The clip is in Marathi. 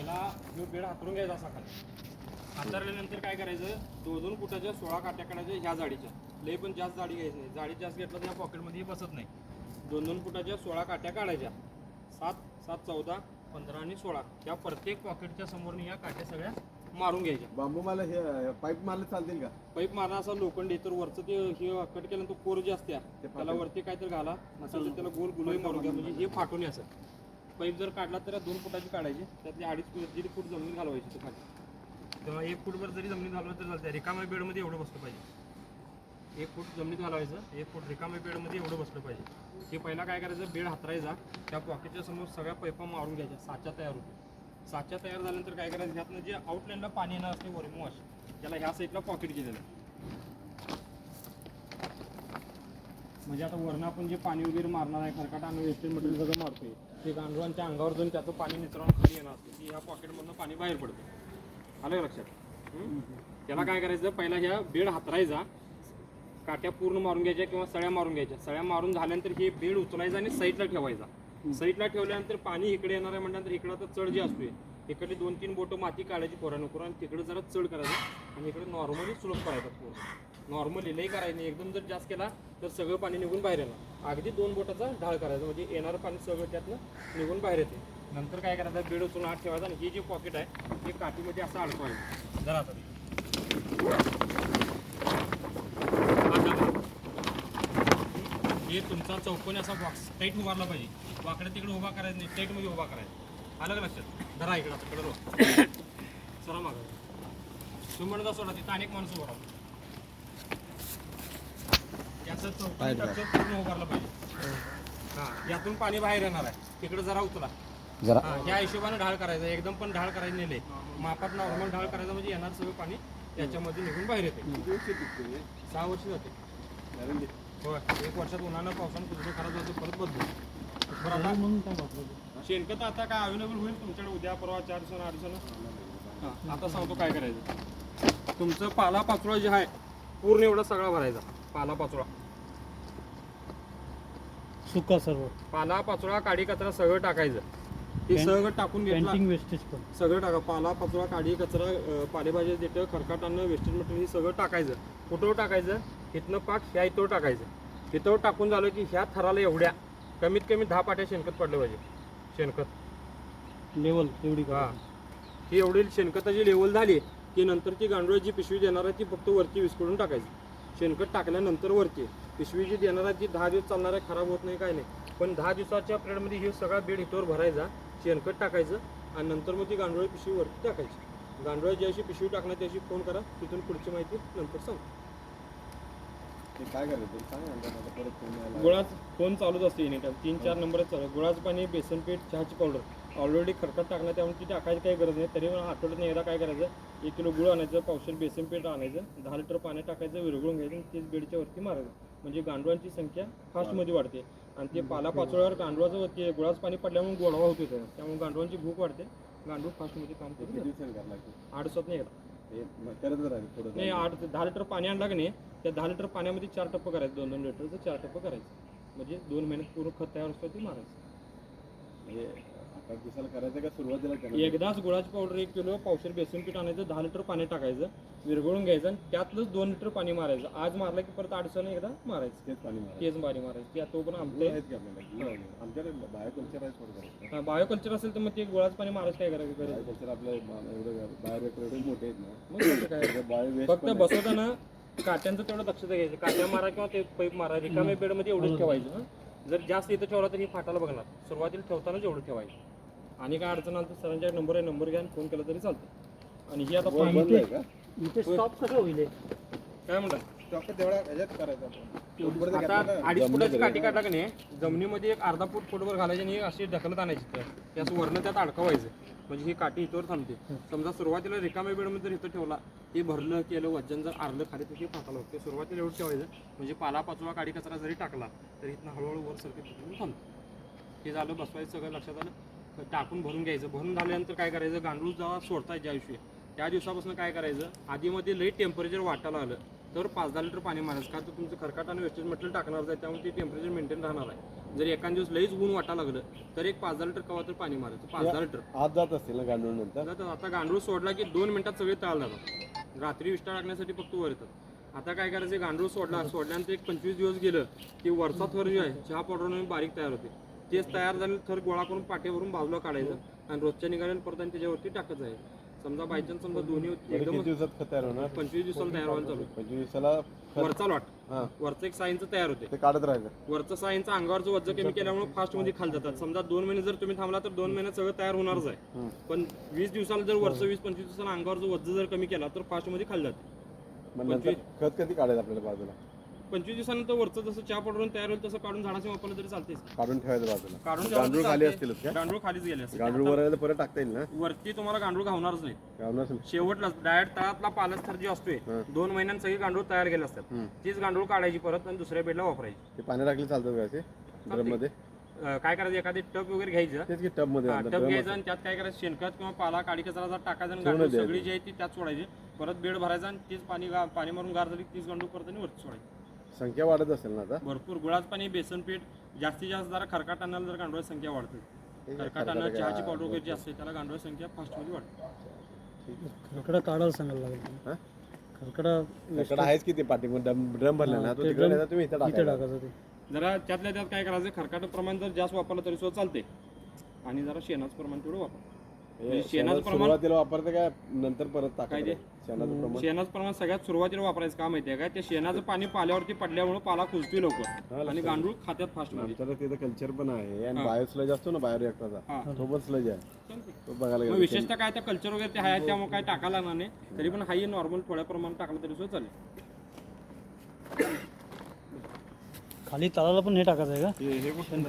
पहिला ह्यो बेड हातरून घ्यायचा असा खाली. हातारल्यानंतर काय करायचं? दोन दोन फुटाच्या सोळा काट्या काढायच्या ह्या जाडीच्या. लय पण जास्त जाडी घ्यायची नाही. जाडी जास्त घेतलं तर या पॉकेटमध्ये बसत नाही. दोन दोन फुटाच्या सोळा काट्या काढायच्या. सात सात चौदा पंधरा आणि सोळा. त्या प्रत्येक पॉकेटच्या समोरनी या काट्या सगळ्या मारून घ्यायच्या. बांबू मला हे पाईप मारले चालतील का? पाईप मारा असा लोखंडी तर वरचं ते हे कट केल्यानंतर कोर जे असते ते त्याला वरती काहीतरी घाला. नसेल तर त्याला गोल गुलही मारून घ्या. म्हणजे हे फाटून असं पाईप जर काढला तर दोन फुटाची काढायची. त्यातली अडीच फूट दीड फूट जमीन घालवायची ते खाली. तेव्हा एक फूटभर जरी जमीन घालवलं तर चालतं रिकाम्या बेडमध्ये एवढं बसलं पाहिजे. एक फूट जमिनीत घालवायचं. एक फूट रिकाम्या बेडमध्ये एवढं बसलं पाहिजे. हे पहिला काय करायचं? बेड हातरायचा. त्या पॉकेटच्या समोर सगळ्या पाईपा मारून घ्यायच्या. साच्या तयार होते साच्या तयार झाल्यानंतर काय करायचं? ह्यातनं जे आउटलाईनला पाणी येणार असते वॉश त्याला ह्या साईडला पॉकेट केलेलं आहे. म्हणजे आता वरण आपण जे पाणी वगैरे मारणार आहे खरकाट आणि वेस्टेज मटेरियल सगळं मारतोय. ते गांडूळांच्या अंगावर जाऊन त्याचं पाणी निचरावून खाली येणार असते. की ह्या पॉकेटमधनं पाणी बाहेर पडतं. आलं लक्षात? त्याला काय करायचं? पहिला ह्या बेड हातरायचा. काट्या पूर्ण मारून घ्यायच्या किंवा सळ्या मारून घ्यायच्या. सळ्या मारून झाल्यानंतर हे बेड उचलायचा आणि साईडला ठेवायचा. साईडला ठेवल्यानंतर पाणी इकडे येणार आहे म्हटल्यानंतर इकडं आता चढ जे असतोय इकडे दोन तीन बोटं माती काढायची कोरा करून आणि तिकडे जरा चढ करायचं. आणि इकडे नॉर्मली सुलभ करायचं पूर्ण. नॉर्मली लई करायचं नाही. एकदम जर जास्त केला तर सगळं पाणी निघून बाहेर येणार. अगदी दोन बोटाचा ढाळ करायचा. म्हणजे येणारं पाणी सगळं त्यातनं निघून बाहेर येते. नंतर काय करायचं? बेड उचलून आत ठेवायचं आणि हे जे पॉकेट आहे हे काठीमध्ये असं अडकवायचं. जरा हे तुमचा चौकोनी असा बॉक्स टाईट उभारला पाहिजे. वाकड्या तिकडे उभा करायचं नाही. टाईटमध्ये उभा करायचा. आलं का लक्षात. धरा इकडं आता माग. तुम्ही म्हणता सोडा तिथं अनेक माणसं उभा. याचं पूर्ण उभारलं पाहिजे. हा यातून पाणी बाहेर येणार आहे. तिकडे जरा उचला. जरा. हा, या हिशोबाने ढाळ करायचा. एकदम पण ढाळ करायचं नाही लय. मापात नॉर्मल ढाळ करायचा म्हणजे येणार सगळं पाणी त्याच्यामध्ये निघून बाहेर येते? सहा वर्ष जाते. होय. एक वर्षात उन्हानं पावसानं कुठे खराब झालं परत बदलू शेणखत आता काय अवेलेबल होईल तुमच्याकडे? उद्या परवा चार दिवसानं आठ दिवसानं? हां आता सांगतो काय करायचं. तुमचं पाला पाचोळा जे आहे पूर्ण एवढा सगळा भरायचा. पाला पाचोळा. सुका सर्व. पाला पाचोळा काडी कचरा सगळं टाकायचं. ते सगळं टाकून घेतला. वेस्टेज पण. सगळं टाका. पाला पाचोळा काडी कचरा पालेभाज्या देतं खरकाट अन्न वेस्टेज मटेरियल हे सगळं टाकायचं. कुठं टाकायचं? इथनं पाक ह्या इथं टाकायचं. इथं टाकून झालं की ह्या थराला एवढ्या. कमीत कमी दहा पाट्या शेणखत पडलं पाहिजे. शेणखत. लेवल एवढी हा. ही एवढी शेणखताची लेवल झाली की नंतर ती गांडूळाची पिशवी देणार आहे ती फक्त वरती विस्कळून टाकायची. शेणखत टाकल्यानंतर वरती. पिशवी जी देणार आहे ती दहा दिवस चालणार आहे खराब होत नाही काय नाही. पण दहा दिवसाच्या पिरियडमध्ये हे सगळा बेड इथवर भरायचा शेणखत टाकायचं आणि नंतर मग ती गांडोळी पिशवी वरती टाकायची. गांडोळी ज्याशी पिशवी टाकणार त्याशी फोन करा तिथून पुढची माहिती नंतर सांग काय करायचं? परत फोन यायला. गुळाच फोन चालूच असते एनी टाइम तीन चार नंबर चालू गुळाचं पाणी बेसन पीठ चहाची पावडर. ऑलरेडी खरकट टाकणार त्यामुळे ती टाकायची काही गरज नाही. तरी पण आठवड्यात एकदा काय करायचं? एक किलो गुळ आणायचं पावशेर बेसन पीठ आणायचं दहा लिटर पाणी टाकायचं विरघळून घ्यायचं आणि तेच बेडच्या वरती मारायचं. म्हणजे गांडुळांची संख्या फास्टमध्ये वाढते. आणि ते पाला पाचोळ्यावर गांडुळाचं वरती गुळाचं पाणी पडल्यामुळे गोडवा होतो. त्यामुळे गांडुळांची भूक वाढते. गांडूळ फास्टमध्ये काम करते किती दिवसांनी करायला लागते? आठ दिवसात नाही एकदा हे करत राहील नाही आठ दहा लिटर पाणी आणलं की नाही त्या दहा लिटर पाण्यामध्ये चार टप्प करायचं दोन दोन लिटरचं चार टप्प करायचं. म्हणजे दोन महिन्यात पूर्ण खत तयार असतं ते मारायचं. म्हणजे दिवसाला करायचं का? सुरुवातीला करायचं एकदाच गुळाची पावडर एक किलो पावशेर बेसन पीठ आणायचं दहा लिटर पाणी टाकायचं विरघळून घ्यायचं आणि त्यातलंच दोन लिटर पाणी मारायचं. आज मारलं की परत दिवसाने एकदा मारायचं. तेच पाणी मारायचं. तेच बारी मारायचं. त्या तो पण आमचं आहेत की आपल्याला गुळ आमच्याकडे बायोकल्चर आहे असेल तर मग ते गुळाचं पाणी मारायचं काय करायचं? बायोकल्चर आपलं एवढं बायोरेक्टर एवढे मोठे आहेत ना. मग त्याचं काय? बायो वेस्ट फक्त बसवताना काट्यांचं तेवढं दक्षता घ्यायचं. काट्या मारा किंवा ते पाईप मारा. रिकाम्या बेडमध्ये एवढंच ठेवायचं हं. जर जास्त इथं ठेवला तर ही फाटायला बघणार. सुरुवातीला ठेवतानाच एवढं ठेवायचं. आणि काय अडचण आली तर सरांच्या नंबर आहे नंबर घ्या आणि फोन केला तरी चालतं आणि ही आता वर बंद आहे का? इथे स्टॉप कसं होईल? काय तेवढ्या ह्याच्यात करायचं आपण. उपरचं आता घेतलं ना, अडीच फुटाची जमिनीत काठी काढला की नाही? जमिनीमध्ये एक अर्धा फूट फुटवर घालायची आणि अशी ढकलत आणायची तर त्याचं वर्ण त्यात अडकवायचं. म्हणजे ही काठी इथवर थांबते. समजा सुरुवातीला रिकाम्या बेडमध्ये जर इथं ठेवला ते भरलं केलं वजन जर अर्ध खाली तर हे फाटाला होते. सुरुवातीला एवढं ठेवायचं. म्हणजे पाला पाचोळा काडी कचरा जरी टाकला तर इथनं हळूहळू वर सरके तिथून थांबतो. हे झालं बसवायचं सगळं लक्षात आलं. टाकून भरून घ्यायचं. भरून झाल्यानंतर काय करायचं? गांडूळ जेव्हा सोडताय ज्या दिवशी. त्या दिवसापासून काय करायचं? आधीमध्ये लई टेम्परेचर वाटायला आलं. तर पाच दहा लिटर पाणी मारायचं. का तर तुमचं खरकाट आणि वेस्टेज मटेरियल टाकणार आहे त्यामुळे ते टेम्परेचर मेंटेन राहणार आहे जर एखाद दिवस लईच ऊन वाटा लागलं तर एक पाच दहा लिटर कवा तर पाणी मारायचं. पाच दहा लिटर. आत जात असतील ना गांडूळ नंतर? आता गांडूळ सोडला की दोन मिनिटात सगळे तयार जातात रात्री विष्ठा टाकण्यासाठी फक्त वर येतात. आता काय करायचं? गांडूळ सोडला. सोडल्यानंतर एक पंचवीस दिवस गेलं की वरचा थर जो आहे. चहा पावडरने बारीक तयार होते. तेच तयार झालेलं थर गोळा करून पाट्यावरून बाजूला काढायचं आणि रोजच्या निघालेलं परत आणि त्याच्यावरती टाकत आहे समजा बायचान्स समजा दोन्ही एकदम दिवसात खत तयार होणार? पंचवीस दिवसाला तयार व्हायला चालू. पंचवीस दिवसाला वरचा लॉट हा. वरचं एक साईनचं तयार होते. ते काढत राहायचं. वरचं साईनचं अंगावरचं वज्ज कमी केल्यामुळे फास्टमध्ये खाली जातात. समजा दोन महिने जर तुम्ही थांबला तर दोन महिन्यात सगळं तयार होणारच आहे. पण वीस दिवसाला जर वरचं वीस पंचवीस दिवसाला अंगावरचं वज्ज जर कमी केला तर फास्टमध्ये खाली जाते. खत कधी काढायचं आपल्याला बाजूला? पंचवीस दिवसानंतर वरचं जसं चहा पावडरून तयार होईल तसं काढून झाडाचे वापरलं तरी चालते काढून ठेवायचं बाजूला. काढून गांडूळ तर खाली चालते. असतीलच का? गांडूळ खालीच गेले गांडूळ वर आलं तर परत टाकता येईल ना? वरती तुम्हाला गांडूळ घावणारच नाही. गावणार असेल. शेवटला डायरेक्ट तळातला पालक थर जे असतोय हं. दोन महिन्यांत सगळे गांडूळ तयार केले असतात. हम्म. तीच गांडूळ काढायची परत आणि दुसऱ्या बेडला वापरायची. ते पाणी टाकले चालतात का ड्रममध्ये अं, काय करायचं एखादी टप वगैरे घ्यायचं. तेच की टबमध्ये हा, टप घ्यायचं आणि त्यात काय करायचं शेणखत किंवा पाला काडी कचरा जर टाकायचा आणि गांडूळ द्यायचं. सगळी जी आहे ती त्यात सोडायची. परत बेड भरायचा आणि तीच पाणी गा- पाणी मारून गार झाली तीच गांडूळ परत आणि वरती सोडायची. संख्या वाढत असेल ना आता? भरपूर. गुळाच पाणी बेसन पीठ जास्तीत जास्त जरा खरकाट आणायला जर गांडूळाची संख्या वाढते. खरकाट चहाची पावडर वगैरे जी असते त्याला गांडूळ संख्या फास्टमध्ये वाढते. खरकडा काढायला सांगायला लागेल हा? खरकडा आहेच की ते पाठीमध्ये ड्रम भरले ना? तो तिकडे तुम्ही इथं टाकायचं ते. जरा त्यातल्या त्यात काय करायचं खरकाट प्रमाण जर जास्त वापरलं तरी सुद्धा चालते. आणि जरा शेणाचं प्रमाण तेवढं वापर. हे म्हणजे शेणाचं प्रमाण- सुरुवातीला वापरतं काय नंतर परत काय टाकायचं? शेणाचं प्रमाण? शेणाचं प्रमाण सगळ्यात सुरुवातीला वापरायचं का माहितीये का? ते शेणाचं पाणी पाल्यावरती पडल्यामुळे पाला कुजतोय लवकर. आणि गांडूळ खात्यात फास्टमध्ये. आमच्याकडे तिथं कल्चर पण आहे. आणि हा. बायो स्लज असतो ना बायो रिएक्टरचा हा. तो पण स्लज आहे. तो बघायला मग गेलो विशेषतः काय त्या कल्चर वगैरे ते आहे त्यामुळे काय टाकायला लागणार नाही. तरी पण हाही नॉर्मल थोड्या प्रमाणात टाकलं तरी सुद्धा चालेल. खाली तळाला पण हे टाकायचं आहे का? हे- हे